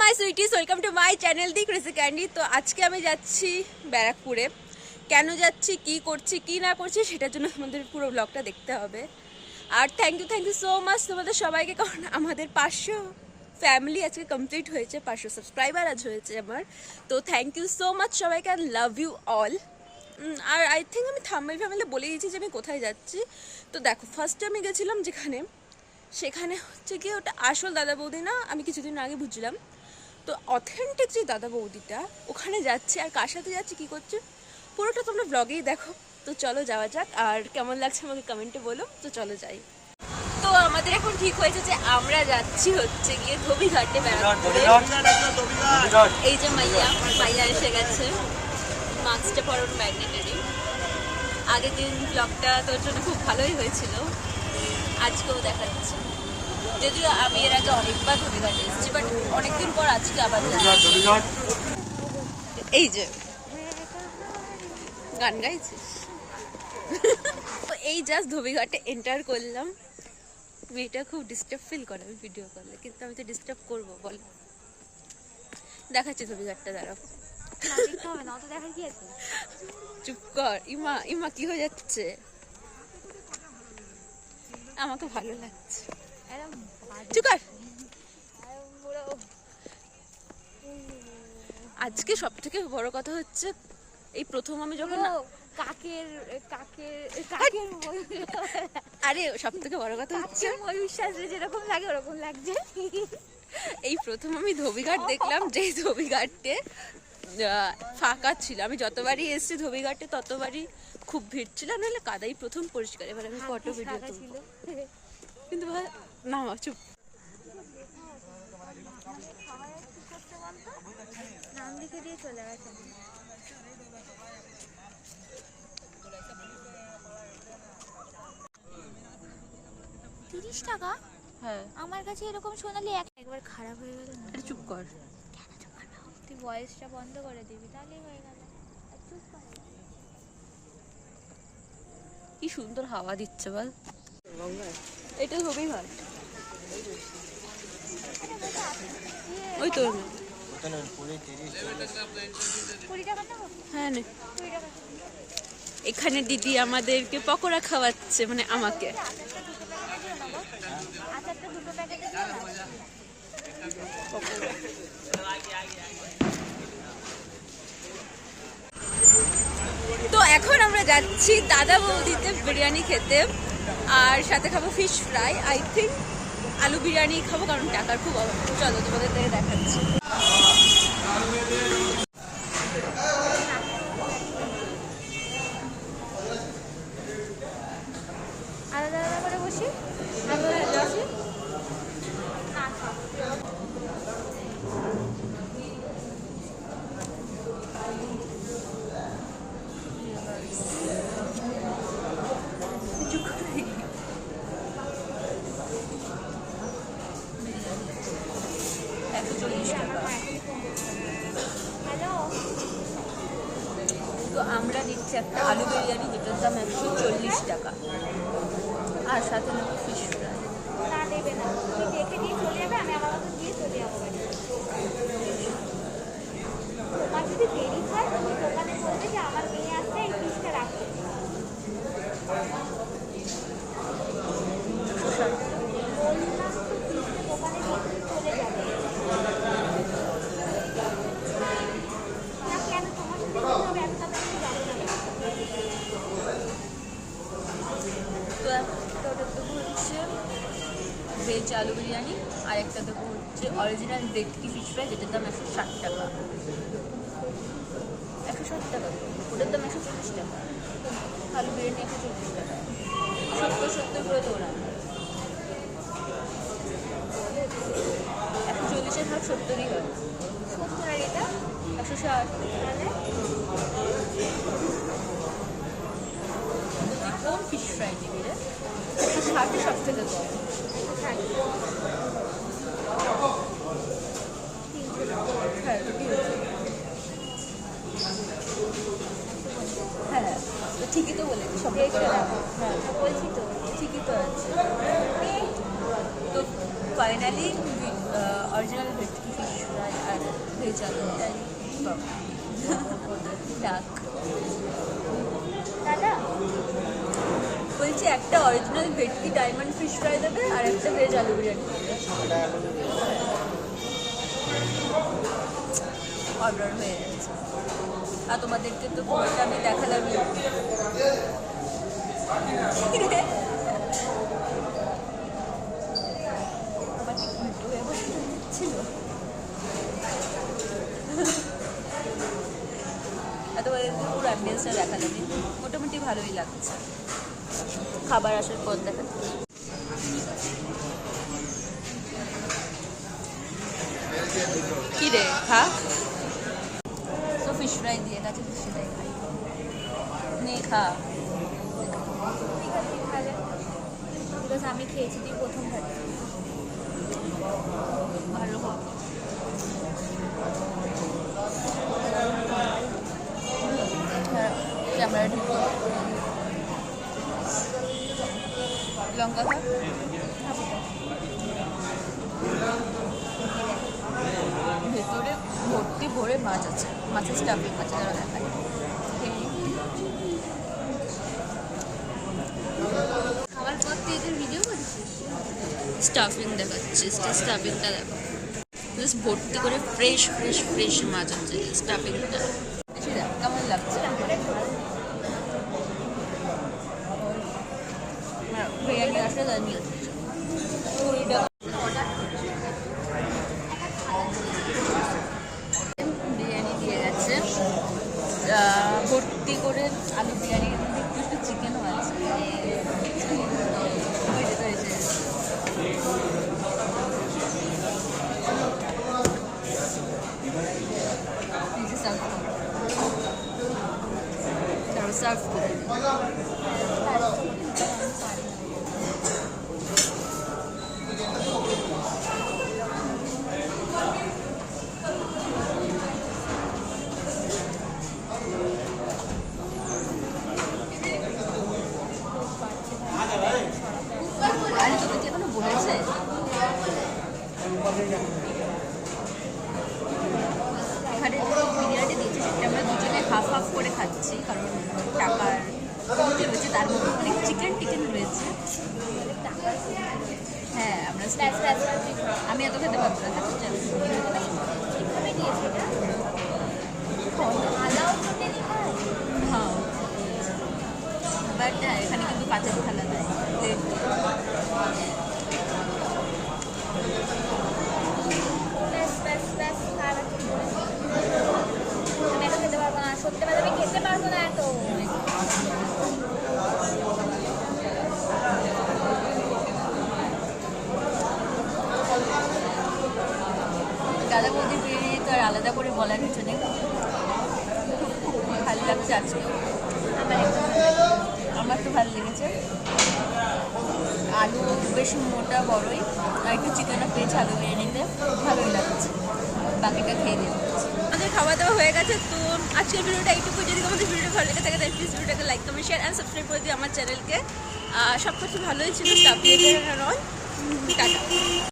My sweeties welcome to my channel the Crissy Candy তো আজকে আমি যাচ্ছি ব্যারাকপুরে। কেন যাচ্ছি, কি করছি, কি না করছি, সেটার জন্য আমাদের পুরো ব্লগটা দেখতে হবে। আর thank you thank you so much তোমাদের সবাইকে, কারণ আমাদের পাঁচশো ফ্যামিলি আজকে কমপ্লিট হয়েছে, পাঁচশো সাবস্ক্রাইবার আজ হয়েছে আমার। তো থ্যাংক ইউ সো মাচ সবাইকে আর লাভ ইউ অল আর আই থিঙ্ক আমি থাম্বাই ফ্যামিলি বলে দিয়েছি যে আমি কোথায় যাচ্ছি। তো দেখো ফার্স্টে আমি গেছিলাম যেখানে, সেখানে হচ্ছে কি ওটা আসল দাদা বৌদি না, আমি কিছুদিন আগে বুঝলাম। তো অথেন্টিক যে দাদা বৌদিটা ওখানে যাচ্ছে আর কার সাথে যাচ্ছে কী করছে? পুরোটা তোমরা ব্লগেই দেখো। তো চলো যাওয়া যাক আর কেমন লাগছে আমাকে কমেন্টে বলো। তো চলো যাই। তো আমাদের এখন ঠিক হয়েছে যে আমরা যাচ্ছি হচ্ছে গিয়ে ধোবিঘাটে বেড়াতে। এই যে মাইয়া মাইয়া এসে গেছে। মাস্কটা পরন ম্যাগনেটারি আগের দিন ব্লগটা তোর জন্য খুব ভালোই হয়েছিল। আজকেও দেখাচ্ছে। যদিও আমি এর আগে অনেকবার ধোবিঘাটে এসেছি বাট অনেকদিন পর আজকে আবার এই যে গান গাইছিস? এই জাস্ট ধোবিঘাটে এন্টার করলাম। মেয়েটা খুব ডিস্টার্ব ফিল করে আমি ভিডিও করলে কিন্তু আমি তো ডিস্টার্ব করব বল। দেখাচ্ছি ধোবিঘাটটা দাঁড়াও। চুপ কর ইমা ইমা কি হয়ে যাচ্ছে? আমাকে ভালো লাগছে। এরম বাজে- চুপ কর এরম পুরো আজকে সব থেকে বড় কথা হচ্ছে এই প্রথম আমি যখন কাকের কাকের কাকের আরে সব থেকে বড় কথা হচ্ছে ময়ূর সাজলে যেরকম লাগে ওরকম লাগছে। এই প্রথম আমি ধোবিঘাট দেখলাম যে ধোবিঘাটে ফাঁকা ছিল। আমি যতবারই এসেছি ধোবিঘাটে ততবারই খুব ভিড় ছিল। নাহলে কাদাই প্রথম পরিষ্কার। এবার আমি ফটো ভিডিও কিন্তু ভাই না চুপ। নাম লিখে দিয়ে চলে গেছে তিরিশ টাকা? হ্যাঁ। আমার কাছে এরকম শোনালে এক একবার খারাপ হয়ে গেল না? চুপ কর। তুই ভয়েসটা বন্ধ করে দিবি তাহলেই হয়ে গেল। চুপ কর। কি সুন্দর হাওয়া দিচ্ছে বল। এটা ধোবিঘাট ওই তো হ্যাঁ এখানে দিদি আমাদেরকে পকোড়া খাওয়াচ্ছে মানে আমাকে। তো এখন আমরা যাচ্ছি দাদা বৌদিতে বিরিয়ানি খেতে। আর সাথে খাব ফিশ ফ্রাই আই থিঙ্ক আলু বিরিয়ানি খাব, কারণ টাকার খুব অভাব। চলো তোমাদের দেখাচ্ছি আলাদা আলাদা করে বসি আলাদা আলাদা বসি না থাক। একশো চল্লিশ টাকা হ্যালো তো আমরা দিচ্ছি একটা আলু বিরিয়ানি, যেটার দাম একশো চল্লিশ টাকা। আর সাথে নেব ফিশ ফ্রাই না, দেবে না। তুমি দেখে দিয়ে চলে যাবে, আমি আমার মতো দিয়ে চলে যাব বাড়ি তোমার যদি দেরি হয় তুমি দোকানে বলবে যে আমার মেয়ে আসছে এই পিসটা রাখতে বললাম তো পিসটা দোকানে দিয়ে তুমি চলে যাবে না কেন তোমার সাথে কি হবে একটা তো আমি জানি না তো একটা ওটা দেবো হচ্ছে ভেজ আলু বিরিয়ানি আর একটা দেবো হচ্ছে অরিজিনাল ভেটকি ফিশ ফ্রাই যেটার দাম একশো ষাট টাকা। একশো ষাট টাকা। ওটার দাম একশো চল্লিশ টাকা। আলু বিরিয়ানি একশো চল্লিশ টাকা। সত্তর সত্তর করে ওরা একশো চল্লিশের ভাগ সত্তরই হয়। সত্তর এটা একশো ষাট। তুই কোন ফিশ ফ্রাই নিবি রে। একশো ষাটই সব থেকে হ্যাঁ ঠিকই তো বলেছি সব হ্যাঁ বলছি তো ঠিকই তো আছে তো finally original bhetki fish fry veg আলু ডাক দাদা বলছি, একটা অরিজিনাল ভেটকি ডায়মন্ড ফিশ ফ্রাই দেবে আর একটা ভেজ আলু বিরিয়ানি। অর্ডার হয়ে গেছে। আর তোমাদেরকে তো পুরোটা আমি উল্টো ছিল আর তোমাদেরকে পুরো অ্যাম্বিয়েন্সটা দেখালামই। মোটামুটি ভালোই লাগছে। খাবার আসার পর দেখা। কি রে খা। তো ফিশ ফ্রাই দিয়ে গেছে ফিশ ফ্রাই খাই নে খা। আমি খেয়েছি তুই প্রথম ভালো ভর্তি মাছ আছে। মাছের স্টাফিং আছে যারা দেখায়। খাবার পর তুই এদের ভিডিও করেছিস? স্টাফিং দেখাচ্ছে স্টাফিংটা দেখো। জাস্ট ভর্তি করে ফ্রেশ ফ্রেশ ফ্রেশ মাছ আছে স্টাফিংটা দেখ কেমন লাগছে? হ্যাঁ, বিরিয়ানি আসলে জানিয়ে কুড়ি টাকা বিরিয়ানি দিয়ে গেছে আহ, ভর্তি করে আলু বিরিয়ানি একটু একটু চিকেনও আছে। সার্ভ করো তারপর সার্ভ করে দিই। আরে তোকে কি এখনও বলেছে এখানে যে বিরিয়ানি দিয়েছে সেটা আমরা দুজনে হাফ হাফ করে খাচ্ছি কারণ টাকার কমতি রয়েছে, তার মধ্যে অনেক চিকেন টিকেন রয়েছে। হ্যাঁ আমরা আমি এত খেতে পারব না খেতে হ্যাঁ। বাট হ্যাঁ এখানে কিন্তু থালা দেয় খেতে পারব না, সত্যি আমি খেতে পারব না এত। দাদা বৌদির বিরিয়ানি তো আর আলাদা করে বলার কিছু নেই। ভালো লাগছে আজকে। আমার তো ভালো লেগেছে। আলু বেশ মোটা বড়ই, আর একটু চিকেনও পেয়েছে আলু বিরিয়ানিতে ভালোই লাগছে। বাকিটা খেয়ে দিয়ে আমাদের খাওয়া দাওয়া হয়ে গেছে, তো আজকের ভিডিওটা এইটুকু। যদি তোমাদের ভিডিওটা ভালো লেগে থাকে, তাহলে প্লিজ ভিডিওটাকে like comment share and subscribe করে দিও আমার চ্যানেলকে সব কিছু ভালোই ছিল স্টাফ টাটা।